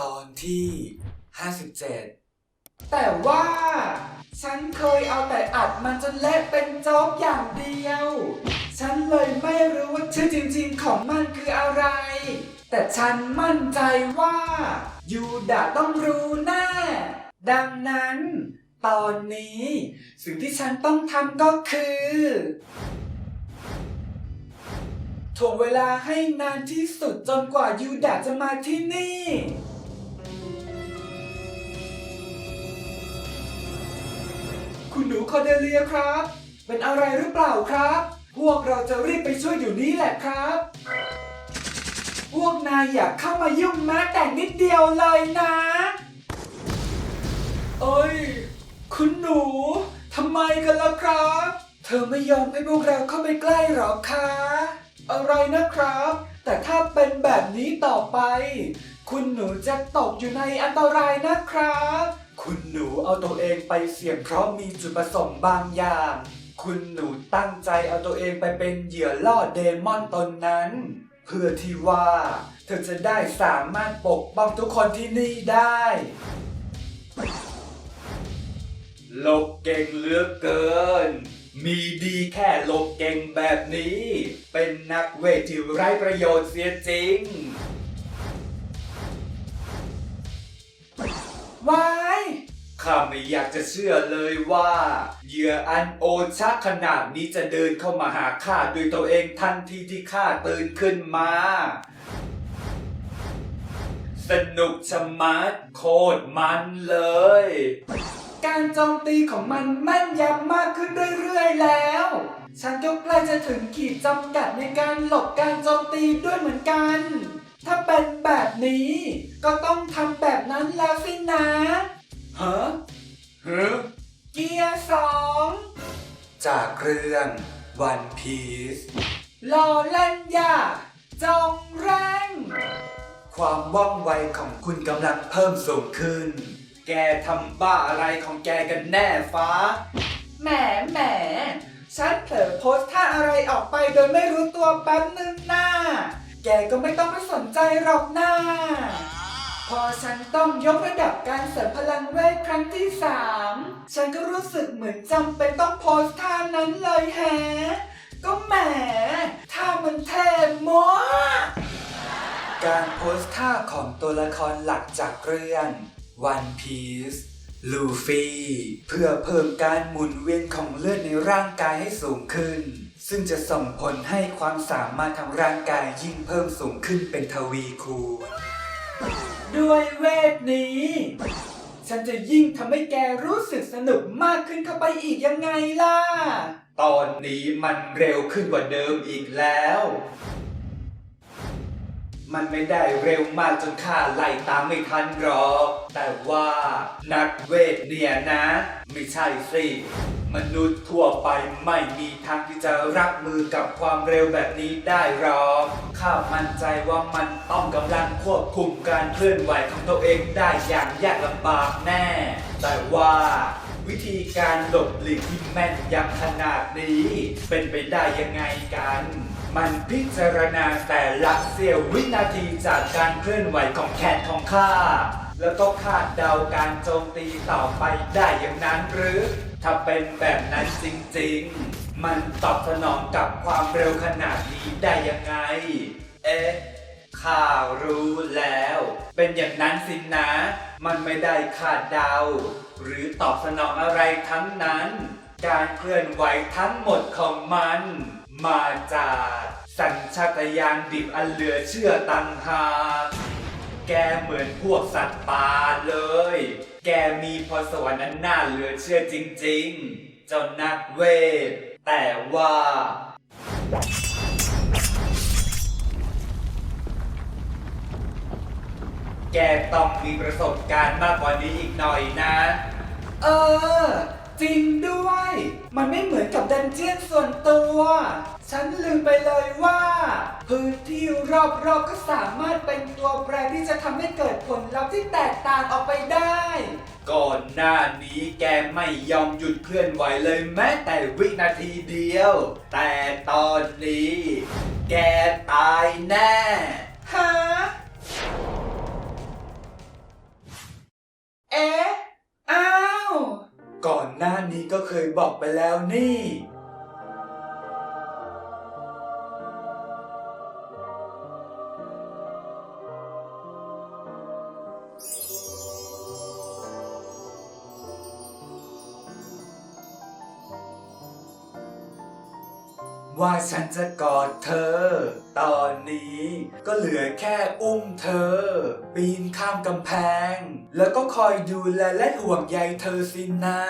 ตอนที่ 57 แต่ว่า ฉันเคยเอาแต่อัดมันจนเละเป็นโจ๊กอย่างเดียว ฉันเลยไม่รู้ว่าชื่อจริงๆของมันคืออะไร แต่ฉันมั่นใจว่า ยูดะต้องรู้แน่ดังนั้น ตอนนี้ สิ่งที่ฉันต้องทำก็คือถ่วงเวลาให้นานที่สุดจนกว่ายูดะจะมาที่นี่ คุณหนูคอเดเลียครับ เป็นอะไรหรือเปล่าครับ พวกเราจะรีบไปช่วยอยู่นี้แหละครับ พวกนายอยากเข้ามายุ่งแม้แต่นิดเดียวเลยนะ เอ้ย คุณหนูทำไมกันล่ะครับ เธอไม่ยอมให้พวกเราเข้าไปใกล้หรอคะ อะไรนะครับ แต่ถ้าเป็นแบบนี้ต่อไป คุณหนูจะตกอยู่ในอันตรายนะครับ คุณหนูเอาตัวเองไปเสี่ยงเพราะมีจุดประสงค์บางอย่าง คุณหนูตั้งใจเอาตัวเองไปเป็นเหยื่อล่อเดมอนตนนั้น เพื่อที่ว่า เธอจะได้สามารถปกป้องทุกคนที่นี่ได้หลบเก่งเหลือเกิน มีดีแค่หลบเก่งแบบนี้ เป็นนักเวทที่ไร้ประโยชน์เสียจริง วายข้าไม่อยากจะเชื่อเลยว่าเหยื่ออันโอชักขนาดนี้จะเดินเข้ามาหาข้าด้วยตัวเองทันทีที่ข้าตื่นขึ้นมา สนุกชะมัดโคตรมันเลย การโจมตีของมันแม่นยำมากขึ้นเรื่อยๆแล้ว ฉันก็ใกล้จะถึงขีดจำกัดในการหลบการโจมตีด้วยเหมือนกัน ถ้าเป็นแบบนี้ ก็ต้องทำแบบนั้นแล้วสินะฮะฮะเกียร์สองจากเรื่อง One Piece รอเล่นยาจงแรงความว่องไวของคุณกำลังเพิ่มสูงขึ้น แกทำบ้าอะไรของแกกันแน่ฟ้า แหมแหมฉันเผลอโพสท่าอะไรออกไปโดยไม่รู้ตัวแป๊บนึงหน้า แกก็ไม่ต้องไปสนใจหรอกหน้า พอฉันต้องยกระดับการเสริมพลังเวทครั้งที่สามฉันก็รู้สึกเหมือนจำเป็นต้องโพสท่านั้นเลยแฮะ ก็แหมท่ามันเท่มากการโพสท่าของตัวละครหลักจากเรื่อง One Piece ลูฟี่เพื่อเพิ่มการหมุนเวียนของเลือดในร่างกายให้สูงขึ้น ซึ่งจะส่งผลให้ความสามารถทางร่างกายยิ่งเพิ่มสูงขึ้นเป็นทวีคูณ ด้วยเวทนี้ ฉันจะยิ่งทำให้แกรู้สึกสนุกมากขึ้นเข้าไปอีกยังไงล่ะ ตอนนี้มันเร็วขึ้นกว่าเดิมอีกแล้ว มันไม่ได้เร็วมากจนข้าไล่ตามไม่ทันหรอก แต่ว่านักเวทเนี่ยนะ ไม่ใช่สิ มนุษย์ทั่วไปไม่มีทางที่จะรับมือกับความเร็วแบบนี้ได้หรอกข้ามั่นใจว่ามันต้องกำลังควบคุมการเคลื่อนไหวของตัวเองได้อย่างยากลำบากแน่ แต่ว่าวิธีการหลบหลีกที่แม่นยำขนาดนี้ เป็นไปได้ยังไงกัน มันพิจารณาแต่ละเสี้ยววินาทีจากการเคลื่อนไหวของแขนของข้า แล้วก็คาดเดาการโจมตีต่อไปได้อย่างนั้นหรือ ถ้าเป็นแบบนั้นจริงๆ มันตอบสนองกับความเร็วขนาดนี้ได้ยังไง เอ๊ะข้ารู้แล้ว เป็นอย่างนั้นสินะมันไม่ได้คาดเดา หรือตอบสนองอะไรทั้งนั้น การเคลื่อนไหวทั้งหมดของมัน มาจากสัญชาตญาณดิบอันเหลือเชื่อตังหากแกเหมือนพวกสัตว์ป่าเลย แกมีพรสวรรค์อันน่าเหลือเชื่อจริงๆ เจ้านักเวท แต่ว่าแกต้องมีประสบการณ์มากกว่านี้อีกหน่อยนะ เออ จริงด้วย มันไม่เหมือนกับดันเจียนส่วนตัว ฉันลืมไปเลยว่า พื้นที่รอบๆก็สามารถเป็นตัวแปรที่จะทำให้เกิดผลลัพธ์ที่แตกต่างออกไปได้ ก่อนหน้านี้แกไม่ยอมหยุดเคลื่อนไหวเลยแม้แต่วินาทีเดียว แต่ตอนนี้ แกตายแน่ฮะ ก่อนหน้านี้ก็เคยบอกไปแล้วนี่ ว่าฉันจะกอดเธอ ตอนนี้ก็เหลือแค่อุ้มเธอ ปีนข้ามกำแพง แล้วก็คอยดูแลและห่วงใยเธอสินะ